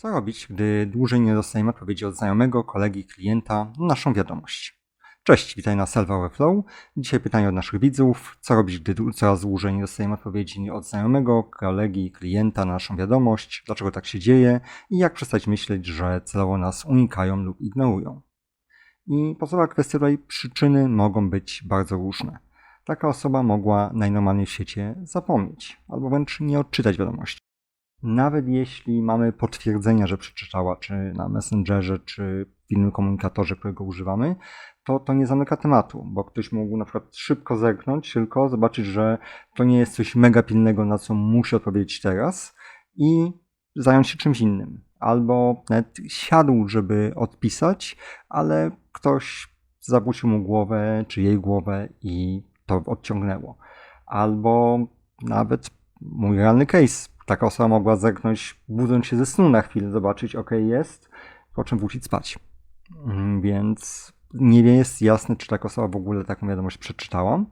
Co robić, gdy dłużej nie dostajemy odpowiedzi od znajomego, kolegi, klienta na naszą wiadomość? Cześć, witaj na Self Overflow. Dzisiaj pytanie od naszych widzów. Co robić, gdy coraz dłużej nie dostajemy odpowiedzi od znajomego, kolegi, klienta na naszą wiadomość? Dlaczego tak się dzieje? I jak przestać myśleć, że celowo nas unikają lub ignorują? I podstawowa kwestia tutaj przyczyny mogą być bardzo różne. Taka osoba mogła najnormalniej w świecie zapomnieć albo wręcz nie odczytać wiadomości. Nawet jeśli mamy potwierdzenia, że przeczytała, czy na Messengerze, czy w innym komunikatorze, którego używamy, to to nie zamyka tematu, bo ktoś mógł na przykład szybko zerknąć, tylko zobaczyć, że to nie jest coś mega pilnego, na co musi odpowiedzieć teraz i zająć się czymś innym. Albo nawet siadł, żeby odpisać, ale ktoś zawrócił mu głowę, czy jej głowę i to odciągnęło. Albo nawet mój realny case. Taka osoba mogła zerknąć, budząc się ze snu na chwilę, zobaczyć, ok, jest, po czym wrócić spać. Mm, Więc nie jest jasne, czy taka osoba w ogóle taką wiadomość przeczytała.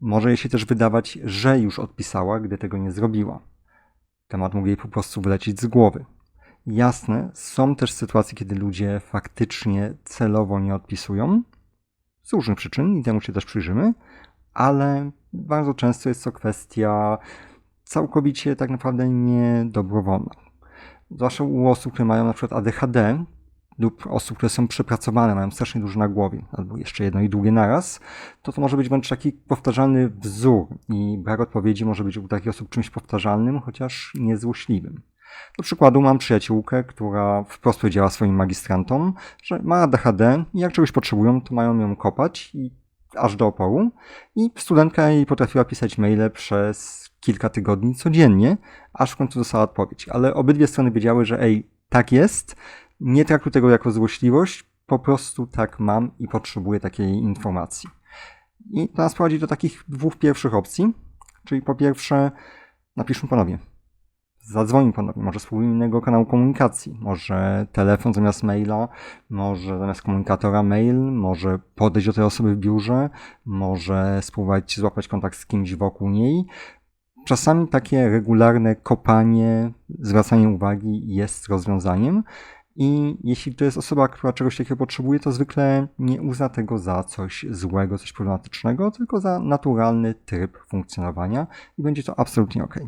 Może jej się też wydawać, że już odpisała, gdy tego nie zrobiła. Temat mógł jej po prostu wylecieć z głowy. Jasne, są też sytuacje, kiedy ludzie faktycznie celowo nie odpisują, z różnych przyczyn i temu się też przyjrzymy, ale bardzo często jest to kwestia całkowicie tak naprawdę niedobrowolna. Zwłaszcza u osób, które mają na przykład ADHD lub osób, które są przepracowane, mają strasznie dużo na głowie, albo jeszcze jedno i drugie naraz, to to może być wręcz taki powtarzalny wzór i brak odpowiedzi może być u takich osób czymś powtarzalnym, chociaż niezłośliwym. Do przykładu mam przyjaciółkę, która wprost powiedziała swoim magistrantom, że ma ADHD i jak czegoś potrzebują, to mają ją kopać i aż do oporu. I studentka jej potrafiła pisać maile przez kilka tygodni codziennie, aż w końcu dostała odpowiedź. Ale obydwie strony wiedziały, że ej, tak jest, nie traktuj tego jako złośliwość, po prostu tak mam i potrzebuję takiej informacji. I to nas prowadzi do takich dwóch pierwszych opcji, czyli po pierwsze napiszmy ponownie. Zadzwoń ponownie, może spróbujmy innego kanału komunikacji, może telefon zamiast maila, może zamiast komunikatora mail, może podejść do tej osoby w biurze, może spróbować złapać kontakt z kimś wokół niej. Czasami takie regularne kopanie, zwracanie uwagi jest rozwiązaniem. I jeśli to jest osoba, która czegoś takiego potrzebuje, to zwykle nie uzna tego za coś złego, coś problematycznego, tylko za naturalny tryb funkcjonowania i będzie to absolutnie ok.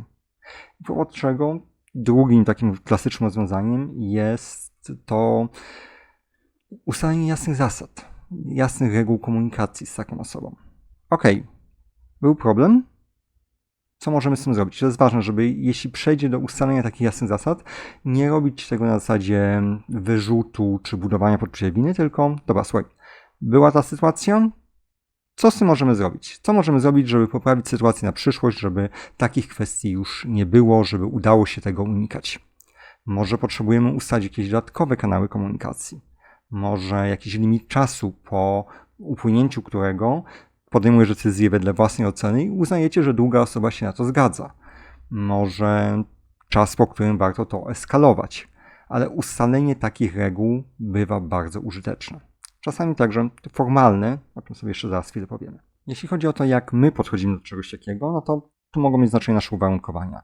Wobec czego drugim takim klasycznym rozwiązaniem jest to ustalenie jasnych zasad, jasnych reguł komunikacji z taką osobą. Ok, był problem, co możemy z tym zrobić? To jest ważne, żeby jeśli przejdzie do ustalenia takich jasnych zasad, nie robić tego na zasadzie wyrzutu czy budowania poczucia winy, tylko dobra, słuchaj, była ta sytuacja, co z tym możemy zrobić? Co możemy zrobić, żeby poprawić sytuację na przyszłość, żeby takich kwestii już nie było, żeby udało się tego unikać? Może potrzebujemy ustalić jakieś dodatkowe kanały komunikacji. Może jakiś limit czasu, po upłynięciu którego podejmujesz decyzję wedle własnej oceny i uznajecie, że druga osoba się na to zgadza. Może czas, po którym warto to eskalować. Ale ustalenie takich reguł bywa bardzo użyteczne. Czasami także formalne, o czym sobie jeszcze zaraz chwilę powiemy. Jeśli chodzi o to, jak my podchodzimy do czegoś takiego, no to tu mogą mieć znaczenie nasze uwarunkowania.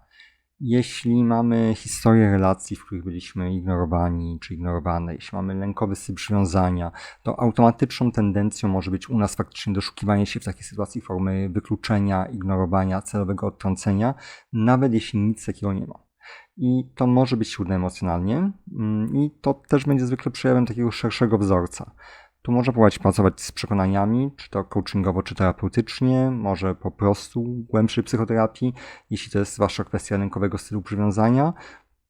Jeśli mamy historię relacji, w których byliśmy ignorowani czy ignorowane, jeśli mamy lękowy styl przywiązania, to automatyczną tendencją może być u nas faktycznie doszukiwanie się w takiej sytuacji formy wykluczenia, ignorowania, celowego odtrącenia, nawet jeśli nic takiego nie ma. I to może być trudne emocjonalnie, mm, i to też będzie zwykle przejawem takiego szerszego wzorca. Tu można próbować pracować z przekonaniami, czy to coachingowo, czy terapeutycznie, może po prostu głębszej psychoterapii, jeśli to jest zwłaszcza kwestia lękowego stylu przywiązania.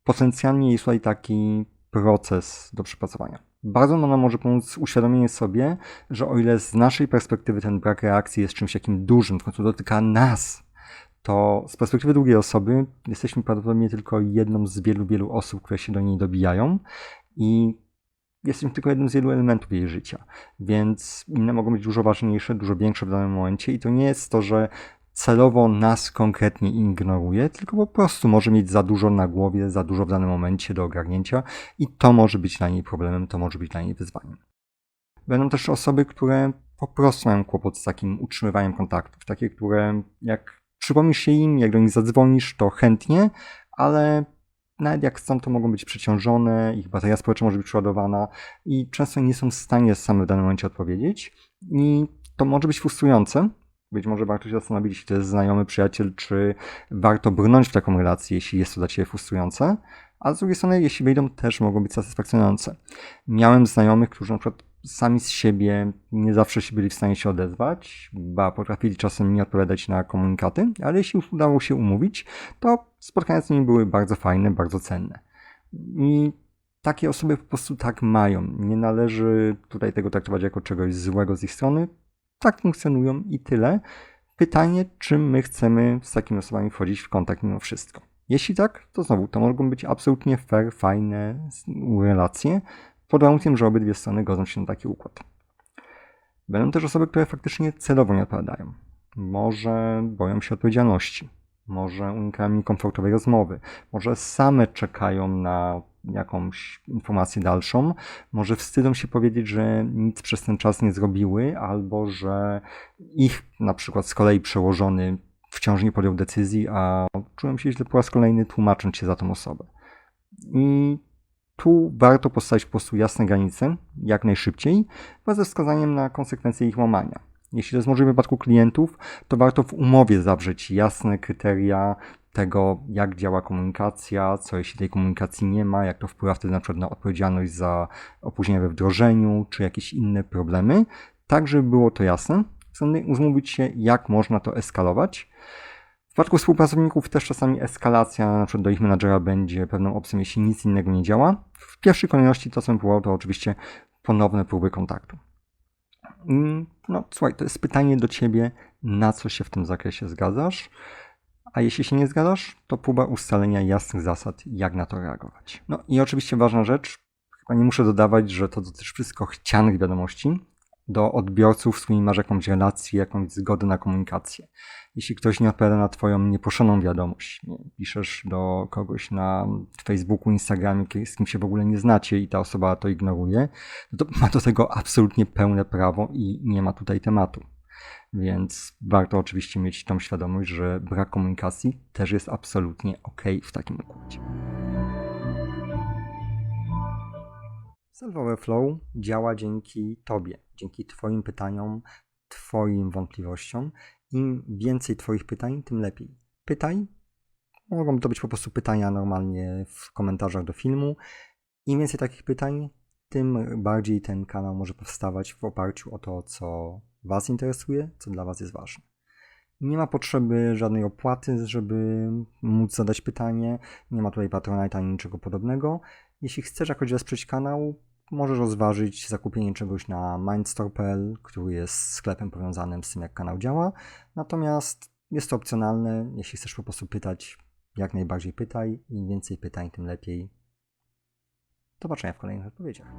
Potencjalnie jest tutaj taki proces do przepracowania. Bardzo nam może pomóc uświadomienie sobie, że o ile z naszej perspektywy ten brak reakcji jest czymś takim dużym, w końcu dotyka nas, to z perspektywy drugiej osoby jesteśmy prawdopodobnie tylko jedną z wielu, wielu osób, które się do niej dobijają i jesteśmy tylko jednym z wielu elementów jej życia, więc inne mogą być dużo ważniejsze, dużo większe w danym momencie i to nie jest to, że celowo nas konkretnie ignoruje, tylko po prostu może mieć za dużo na głowie, za dużo w danym momencie do ogarnięcia i to może być dla niej problemem, to może być dla niej wyzwaniem. Będą też osoby, które po prostu mają kłopot z takim utrzymywaniem kontaktów, takie, które jak przypomnisz się im, jak do nich zadzwonisz, to chętnie, ale nawet jak chcą, to mogą być przeciążone, ich bateria społeczna może być przeładowana i często nie są w stanie same w danym momencie odpowiedzieć. I to może być frustrujące. Być może warto się zastanowić, jeśli to jest znajomy przyjaciel, czy warto brnąć w taką relację, jeśli jest to dla Ciebie frustrujące. A z drugiej strony, jeśli wyjdą, też mogą być satysfakcjonujące. Miałem znajomych, którzy na przykład sami z siebie nie zawsze się byli w stanie się odezwać, ba potrafili czasem nie odpowiadać na komunikaty, ale jeśli udało się umówić, to spotkania z nimi były bardzo fajne, bardzo cenne. I takie osoby po prostu tak mają. Nie należy tutaj tego traktować jako czegoś złego z ich strony. Tak funkcjonują i tyle. Pytanie, czy my chcemy z takimi osobami wchodzić w kontakt mimo wszystko. Jeśli tak, to znowu to mogą być absolutnie fair, fajne relacje, pod warunkiem, że obydwie strony godzą się na taki układ. Będą też osoby, które faktycznie celowo nie odpowiadają. Może boją się odpowiedzialności, może unikają niekomfortowej rozmowy, może same czekają na jakąś informację dalszą, może wstydzą się powiedzieć, że nic przez ten czas nie zrobiły, albo że ich na przykład z kolei przełożony wciąż nie podjął decyzji, a czułem się źle po raz kolejny tłumacząc się za tą osobę. I tu warto postawić po prostu jasne granice, jak najszybciej, wraz ze wskazaniem na konsekwencje ich łamania. Jeśli to jest możliwe w przypadku klientów, to warto w umowie zawrzeć jasne kryteria tego, jak działa komunikacja, co jeśli tej komunikacji nie ma, jak to wpływa wtedy na przykład na odpowiedzialność za opóźnienia we wdrożeniu, czy jakieś inne problemy, tak żeby było to jasne. Uzmówić się, jak można to eskalować. W przypadku współpracowników też czasami eskalacja na przykład do ich menadżera będzie pewną opcją, jeśli nic innego nie działa. W pierwszej kolejności to, co bym próbował, to oczywiście ponowne próby kontaktu. No słuchaj, to jest pytanie do Ciebie, na co się w tym zakresie zgadzasz, a jeśli się nie zgadzasz, to próba ustalenia jasnych zasad, jak na to reagować. No i oczywiście ważna rzecz, chyba nie muszę dodawać, że to dotyczy wszystko chcianych wiadomości, do odbiorców, z którymi masz jakąś relację, jakąś zgodę na komunikację. Jeśli ktoś nie odpowiada na Twoją nieproszoną wiadomość, nie, piszesz do kogoś na Facebooku, Instagramie, z kim się w ogóle nie znacie i ta osoba to ignoruje, no to ma do tego absolutnie pełne prawo i nie ma tutaj tematu. Więc warto oczywiście mieć tą świadomość, że brak komunikacji też jest absolutnie ok w takim układzie. Self Flow działa dzięki Tobie, dzięki Twoim pytaniom, Twoim wątpliwościom. Im więcej Twoich pytań, tym lepiej. Pytaj. Mogą to być po prostu pytania normalnie w komentarzach do filmu. Im więcej takich pytań, tym bardziej ten kanał może powstawać w oparciu o to, co Was interesuje, co dla Was jest ważne. Nie ma potrzeby żadnej opłaty, żeby móc zadać pytanie. Nie ma tutaj Patronite ani niczego podobnego. Jeśli chcesz jakoś wesprzeć kanał, możesz rozważyć zakupienie czegoś na mindstore.pl, który jest sklepem powiązanym z tym, jak kanał działa. Natomiast jest to opcjonalne. Jeśli chcesz po prostu pytać, jak najbardziej pytaj. Im więcej pytań, tym lepiej. Do zobaczenia w kolejnych odpowiedziach.